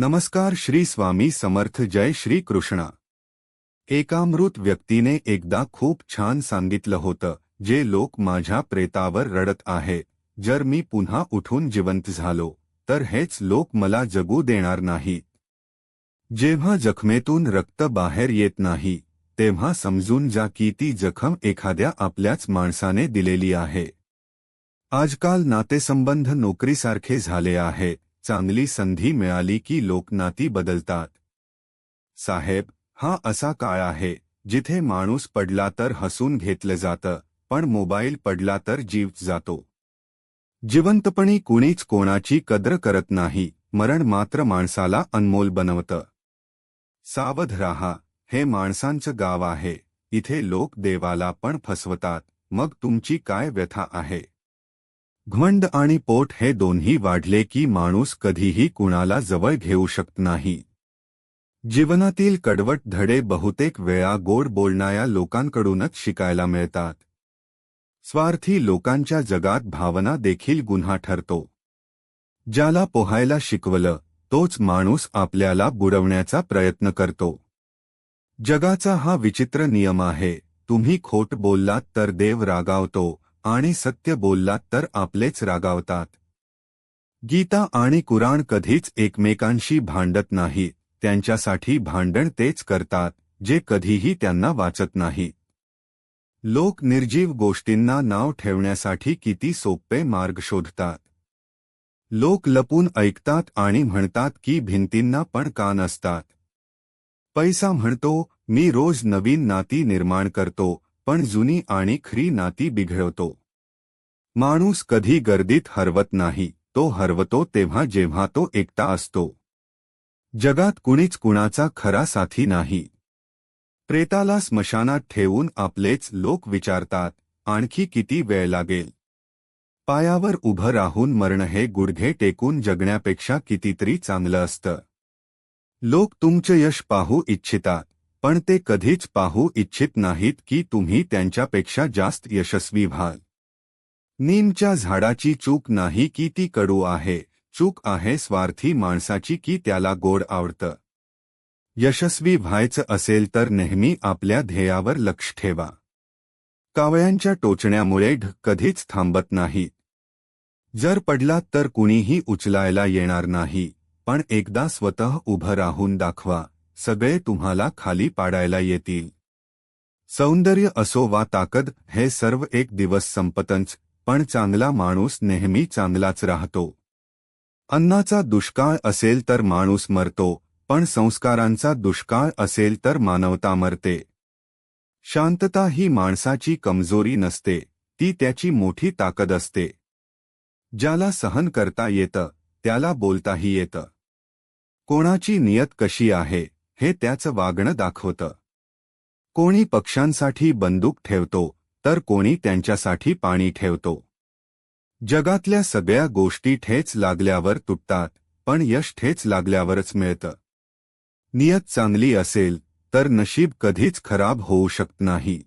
नमस्कार श्री स्वामी समर्थ जय श्री कृष्णा. एकामृत व्यक्तीने एकदा खूप छान सांगितलं होतं जे लोक माझ्या प्रेतावर रडत आहे. जर मी पुन्हा उठून जिवंत झालो तर हेच लोक मला जगू देणार नाहीत जेव्हा जखमेतून रक्त बाहेर येत नाही तेव्हा समजून जा की ती जखम एखाद्या आपल्याच माणसाने दिलेली आहे. आजकाल नातेसंबंध नोकरीसारखे झाले आहे चांगली संधी मिळाली की लोकनाती बदलतात. साहेब हा असा काळ आहे जिथे माणूस पडला तर हसून घेतलं जातं पण मोबाईल पडला तर जीव जातो. जिवंतपणी कुणीच कोणाची कद्र करत नाही मरण मात्र माणसाला अनमोल बनवतं. सावध राहा हे माणसांचं गाव आहे इथे लोक देवाला पण फसवतात मग तुमची काय व्यथा आहे? घमंड आणि पोट हे दोन्ही वाढले की माणूस कधीही कुणाला जवळ घेऊ शकत नाही. जीवनातील कडवट धडे बहुतेक वेळा गोड बोलणाऱ्या लोकांकडूनच शिकायला मिळतात. स्वार्थी लोकांच्या जगात भावना देखील गुन्हा ठरतो. ज्याला पोहायला शिकवलं तोच माणूस आपल्याला बुडवण्याचा प्रयत्न करतो. जगाचा हा विचित्र नियम आहे तुम्ही खोट बोललात तर देव रागावतो आणि सत्य बोललात तर आपलेच रागावतात. गीता आणि कुराण कधीच एकमेकांशी भांडत नाही त्यांच्यासाठी भांडण तेच करतात जे कधीही त्यांना वाचत नाही. लोक निर्जीव गोष्टींना नाव ठेवण्यासाठी किती सोपे मार्ग शोधतात. लोक लपून ऐकतात आणि म्हणतात की भिंतींना पण कान असतात पैसा म्हणतो मी रोज नवीन नाती निर्माण करतो पण जुनी आणि खरी नाती बिघडवतो. माणूस कधी गर्दीत हरवत नाही तो हरवतो तेव्हा जेव्हा तो एकटा असतो. जगात कुणीच कुणाचा खरा साथी नाही. प्रेताला स्मशानात ठेवून आपलेच लोक विचारतात आणखी किती वेळ लागेल? पायावर उभं राहून मरण हे गुडघे टेकून जगण्यापेक्षा कितीतरी चांगलं असतं. लोक तुमचं यश पाहू इच्छितात. पण ते कधीच पाहू इच्छित नाहीत की तुम्ही त्यांच्यापेक्षा जास्त यशस्वी व्हाल. नीमच्या झाडाची चूक नाही की ती कडू आहे चूक आहे स्वार्थी माणसाची की त्याला गोड आवडतं. यशस्वी व्हायचं असेल तर नेहमी आपल्या ध्येयावर लक्ष ठेवा. कावळ्यांच्या टोचण्यामुळे ढ कधीच थांबत नाही. जर पडलात तर कुणीही उचलायला येणार नाही पण एकदा स्वतः उभं राहून दाखवा. सगळे तुम्हाला खाली पाडायला येतील. सौंदर्य असो वा ताकद हे सर्व एक दिवस संपतंच पण चांगला माणूस नेहमी चांगलाच राहतो. अन्नाचा दुष्काळ असेल तर माणूस मरतो पण संस्कारांचा दुष्काळ असेल तर मानवता मरते. शांतता ही माणसाची कमजोरी नसते ती त्याची मोठी ताकद असते. ज्याला सहन करता येतं त्याला बोलताही येतं. कोणाची नियत कशी आहे? हे त्याचं वागणं दाखवतं. कोणी पक्ष्यांसाठी बंदूक ठेवतो तर कोणी त्यांच्यासाठी पाणी ठेवतो. जगातल्या सगळ्या गोष्टी ठेच लागल्यावर तुटतात पण यश ठेच लागल्यावरच मिळतं. नियत चांगली असेल तर नशीब कधीच खराब होऊ शकत नाही.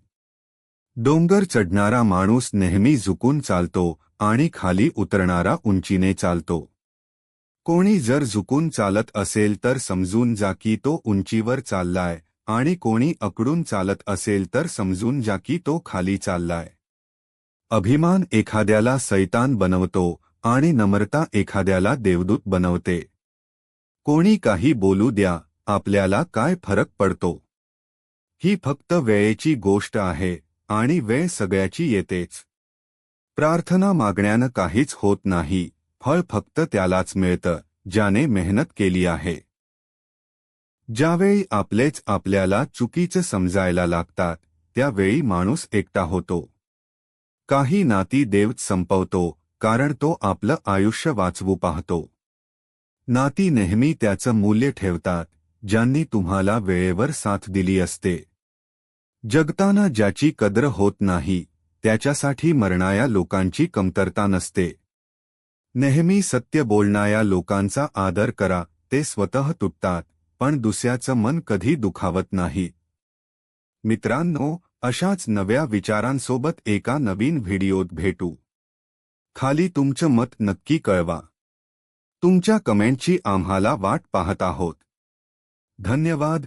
डोंगर चढणारा माणूस नेहमी झुकून चालतो आणि खाली उतरणारा उंचीने चालतो. कोणी जर झुकून चालत असेल तर समजून जा की तो उंचीवर चाललाय आणि कोणी अकडून चालत असेल तर समजून जा की तो खाली चाललाय. अभिमान एखाद्याला सैतान बनवतो आणि नम्रता एखाद्याला देवदूत बनवते. कोणी काही बोलू द्या आपल्याला काय फरक पडतो? ही फक्त वेळेची गोष्ट आहे आणि वेळ सगळ्याची येतेच. प्रार्थना मागण्यानं काहीच होत नाही. फळ फक्त त्यालाच मिळतं ज्याने मेहनत केली आहे. ज्यावेळी आपलेच आपल्याला चुकीचं समजायला लागतात त्यावेळी माणूस एकटा होतो. काही नाती देवच संपवतो कारण तो आपलं आयुष्य वाचवू पाहतो. नाती नेहमी त्याचं मूल्य ठेवतात ज्यांनी तुम्हाला वेळेवर साथ दिली असते. जगताना ज्याची कद्र होत नाही त्याच्यासाठी मरणाया लोकांची कमतरता नसते. नेहमी सत्य बोलणाऱ्या लोकांचा आदर करा ते स्वतः तुटतात पण दुसऱ्याचं मन कधी दुखावत नाही. मित्रांनो अशाच नव्या विचारांसोबत एका नवीन व्हिडिओत भेटू. खाली तुमचं मत नक्की कळवा. तुमच्या कमेंटची आम्हाला वाट पाहत आहोत. धन्यवाद.